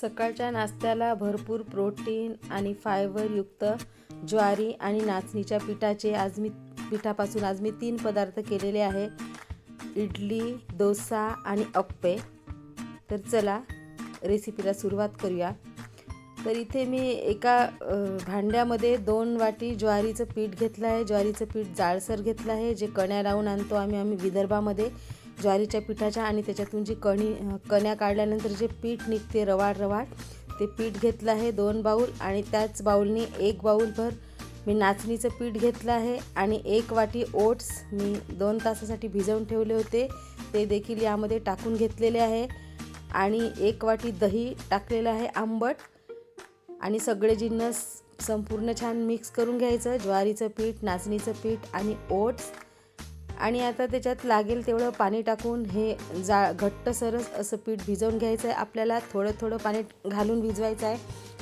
सकाळच्या नाश्त्याला भरपूर प्रोटीन आणि फायबरयुक्त ज्वारी आणि नाचणीच्या पिठाचे आज मी पिठापासून आज मी तीन पदार्थ केलेले आहे. इडली डोसा आणि अप्पे. तर चला रेसिपीला सुरुवात करूया. तर इथे मी एका भांड्यामध्ये दोन वाटी ज्वारीचं पीठ घेतलं आहे. ज्वारीचं पीठ जाळसर घेतलं आहे जे कण्या लावून आणतो आम्ही आम्ही विदर्भामध्ये. ज्वारीच्या पिठाच्या आणि त्याच्यातून जी कणी कण्या काढल्यानंतर जे पीठ निघते रवाड रवाड ते पीठ घेतलं आहे दोन बाऊल आणि त्याच बाऊलनी एक बाऊलभर मी नाचणीचं पीठ घेतलं आहे आणि एक वाटी ओट्स मी दोन तासासाठी भिजवून ठेवले होते. ते देखील यामध्ये टाकून घेतलेले आहे आणि एक वाटी दही टाकलेलं आहे आंबट. आणि सगळे जिन्नस संपूर्ण छान मिक्स करून घ्यायचं. ज्वारीचं पीठ नाचणीचं पीठ आणि ओट्स आणि आता त्याच्यात लागेल तेवढं पाणी टाकून हे जा घट्ट सरस असं पीठ भिजवून घ्यायचं आहे. आपल्याला थोडं थोडं पाणी घालून भिजवायचं आहे.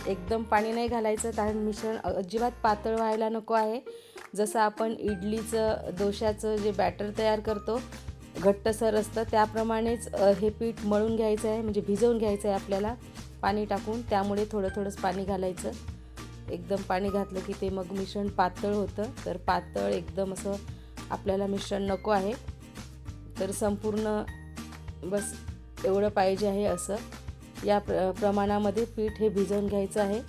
एकदम पाणी नाही घालायचं कारण मिश्रण अजिबात पातळ व्हायला नको आहे. जसं आपण इडलीचं डोश्याचं जे बॅटर तयार करतो घट्टसर असतं त्याप्रमाणेच हे पीठ मळून घ्यायचं आहे. म्हणजे भिजवून घ्यायचं आहे आपल्याला पाणी टाकून. त्यामुळे थोडं थोडंच पाणी घालायचं. एकदम पाणी घातलं की ते मग मिश्रण पातळ होतं. तर पातळ एकदम असं आपल्याला मिश्रण नको आहे. तर संपूर्ण बस एवढं पाहिजे आहे असं. या प्र प्रमाणामध्ये पीठ हे भिजवून घ्यायचं आहे.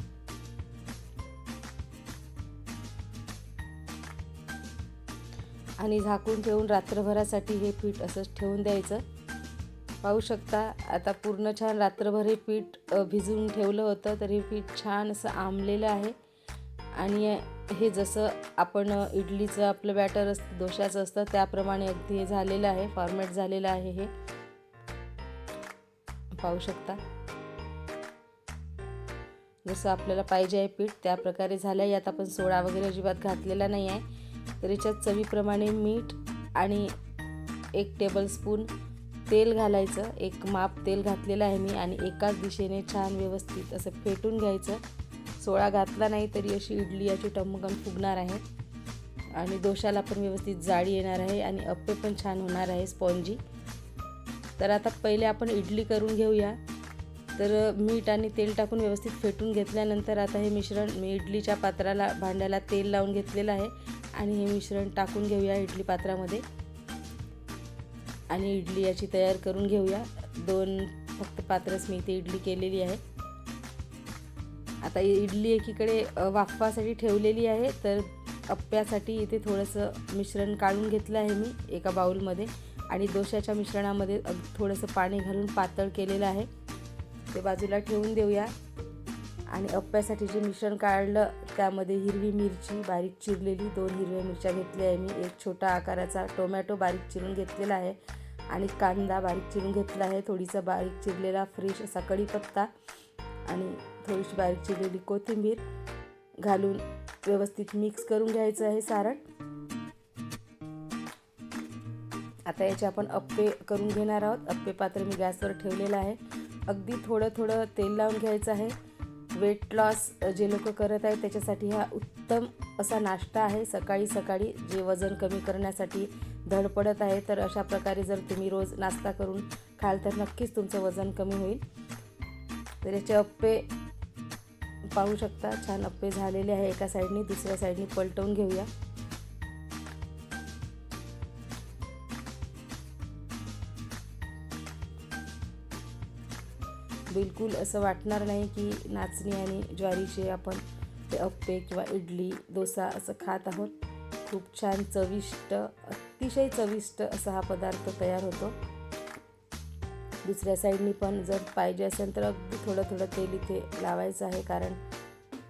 आणि झाकून ठेवून रात्रभरासाठी हे पीठ असंच ठेवून द्यायचं. पाहू शकता आता पूर्ण छान रात्रभर हे पीठ भिजवून ठेवलं होतं तर हे पीठ छान असं आंबलेलं आहे. आणि हे जसं आपण इडलीचं आपलं बॅटर असतं दोशाचं असतं त्याप्रमाणे अगदी हे झालेलं आहे फॉर्मॅट झालेलं आहे हे. पाहू शकता. जसं आपल्याला पाहिजे आहे पीठ त्या प्रकारे झालं यात आपण सोडा वगैरे अजिबात घातलेला नाही आहे. तर याच्यात चवीप्रमाणे मीठ आणि एक टेबलस्पून तेल घालायचं. एक माप तेल घातलेलं आहे मी आणि एकाच दिशेने छान व्यवस्थित असं फेटून घ्यायचं. सोळा घातला नाही तरी अशी इडली याची टमगम फुगणार आहे. आणि दोशाला पण व्यवस्थित जाळी येणार आहे आणि अप्पे पण छान होणार आहे स्पॉन्जी. तर आता पहिले आपण इडली करून घेऊया. तर मीठ आणि तेल टाकून व्यवस्थित फेटून घेतल्यानंतर आता हे मिश्रण मी इडलीच्या पात्राला भांड्याला तेल लावून घेतलेलं आहे. आणि हे मिश्रण टाकून घेऊया इडली पात्रामध्ये. आणि इडली याची तयार करून घेऊया. दोन फक्त पात्रच मी इथे इडली केलेली आहे. आता इडली एकीकडे वाफवासाठी ठेवलेली आहे तर अप्प्यासाठी इथे थोडंसं मिश्रण काढून घेतलं आहे मी एका बाऊलमध्ये आणि दोशाच्या मिश्रणामध्ये थोडंसं पाणी घालून पातळ केलेलं आहे. ते बाजूला ठेवून देऊया. आणि अप्प्यासाठी जे मिश्रण काढलं त्यामध्ये हिरवी मिरची बारीक चिरलेली दोन हिरव्या मिरच्या घेतल्या आहे मी. एक छोटा आकाराचा टोमॅटो बारीक चिरून घेतलेला आहे आणि कांदा बारीक चिरून घेतला आहे. थोडीसा बारीक चिरलेला फ्रेश असा कढीपत्ता. आणि थोडीशी बारीक चिरलेली कोथिंबीर घालून व्यवस्थित मिक्स करून घ्यायचं आहे सारण. आता याचे आपण अप्पे करून घेणार आहोत. अप्पे पात्र मी गॅसवर ठेवलेलं आहे. अगदी थोडं थोडं तेल लावून घ्यायचं आहे. वेट लॉस जे लोक करत आहेत त्याच्यासाठी हा उत्तम असा नाश्ता आहे. सकाळी सकाळी जे वजन कमी करण्यासाठी धडपडत आहे तर अशा प्रकारे जर तुम्ही रोज नाश्ता करून खाल तर नक्कीच तुमचं वजन कमी होईल. तर याचे अप्पे पाहू शकता. छान अप्पे झालेले आहे एका साईडने दुसऱ्या साईडने पलटवून घेऊया. बिलकुल असं वाटणार नाही की नाचणी आणि ज्वारीचे आपण ते अप्पे किंवा इडली डोसा असं खात आहोत. खूप छान चविष्ट अतिशय चविष्ट असा हा पदार्थ तयार होतो. दुसऱ्या साईडनी पण जर पाहिजे असेल तर अगदी थोडं थोडं तेल इथे लावायचं आहे. कारण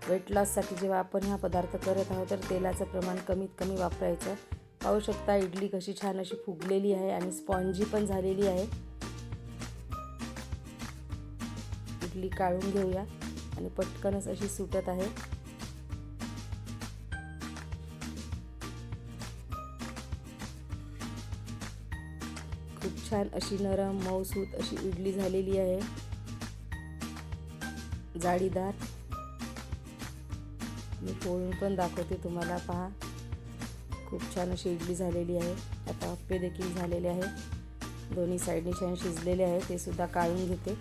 वेट लॉससाठी जेव्हा आपण हा पदार्थ करत आहोत तर तेलाचं प्रमाण कमीत कमी वापरायचं. पाहू शकता इडली कशी छान अशी फुगलेली आहे आणि स्पॉन्जी पण झालेली आहे. इडली काढून घेऊया आणि पटकनच अशी सुटत आहे. खूप छान अशी नरम मऊसूत अशी इडली झालेली आहे. जाळीदार मी पोळून पण दाखवते तुम्हाला पहा. खूप छान अशी इडली झालेली आहे. आता अप्पे देखील झालेले आहे. दोन्ही साईडने छान शिजलेले आहे. ते सुद्धा काढून घेते.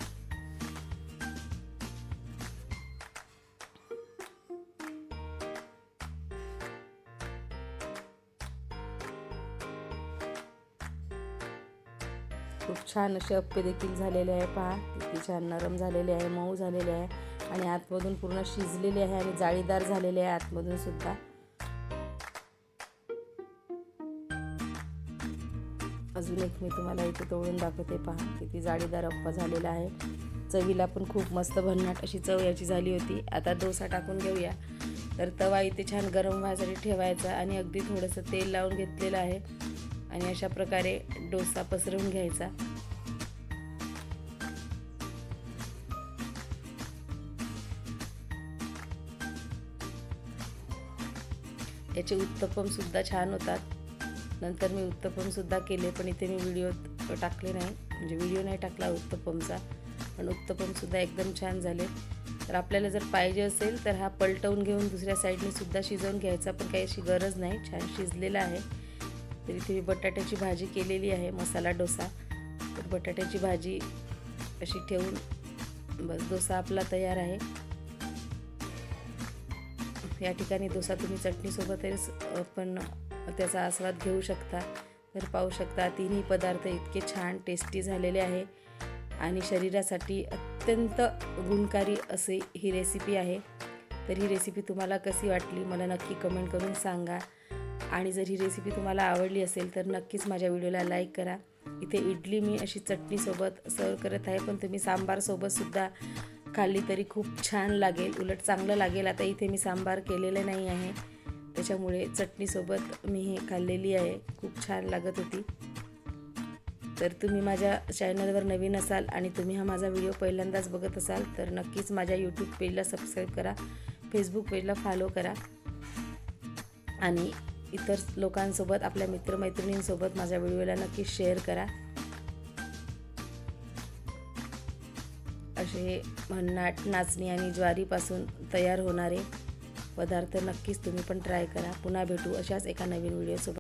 खूप छान असे अप्पे देखील झालेले आहे पहा. किती छान नरम झालेले आहे मऊ झालेले आहे. आणि आतमधून पूर्ण शिजलेले आहे आणि जाळीदार झालेले आहे आतमधून सुद्धा. अजून एक मी तुम्हाला इथे तोडून दाखवते पहा. किती जाळीदार अप्पा झालेला आहे. चवीला पण खूप मस्त भन्नाट अशी चव याची झाली होती. आता डोसा टाकून घेऊया. तर तवा इथे छान गरम व्हायसाठी ठेवायचा आणि अगदी थोडंसं तेल लावून घेतलेलं आहे. आणि अशा प्रकारे डोसा पसरवून घ्यायचा. याचे उत्तपमसुद्धा छान होतात. नंतर मी उत्तपमसुद्धा केले पण इथे मी व्हिडिओ टाकले नाही. म्हणजे व्हिडिओ नाही टाकला उत्तपमचा पण उत्तपमसुद्धा एकदम छान झाले. तर आपल्याला जर पाहिजे असेल तर हा पलटवून घेऊन दुसऱ्या साईडने सुद्धा शिजवून घ्यायचा पण काही अशी गरज नाही. छान शिजलेला आहे. तर इथे मी बटाट्याची भाजी केलेली आहे मसाला डोसा. तर बटाट्याची भाजी अशी ठेवून बस डोसा आपला तयार आहे. या ठिकाणी डोसा तुम्ही चटणीसोबतच पण त्याचा आस्वाद घेऊ शकता. तर पाहू शकता तिन्ही पदार्थ इतके छान टेस्टी झालेले आहे. आणि शरीरासाठी अत्यंत गुणकारी असे ही रेसिपी आहे. तर ही रेसिपी तुम्हाला कशी वाटली मला नक्की कमेंट करून सांगा. आणि जर ही रेसिपी तुम्हाला आवडली असेल तर नक्कीच माझ्या व्हिडिओला लाईक करा. इथे इडली मी अशी चटणीसोबत सर्व करत आहे पण तुम्ही सांबारसोबतसुद्धा खाल्ली तरी खूप छान लागेल. उलट चांगलं लागेल. आता इथे मी सांबार केलेलं नाही आहे. त्याच्यामुळे चटणीसोबत मी हे खाल्लेली आहे. खूप छान लागत होती. तर तुम्ही माझ्या चॅनलवर नवीन असाल आणि तुम्ही हा माझा व्हिडिओ पहिल्यांदाच बघत असाल तर नक्कीच माझ्या यूट्यूब पेजला सबस्क्राईब करा. फेसबुक पेजला फॉलो करा. आणि इतर लोकांसोबत आपल्या मित्रमैत्रिणींसोबत माझ्या व्हिडिओला नक्की शेअर करा. असे भन्नाट नाचणी आणि ज्वारीपासून तयार होणारे पदार्थ नक्कीच तुम्ही पण ट्राय करा. पुन्हा भेटू अशाच एका नवीन व्हिडिओसोबत.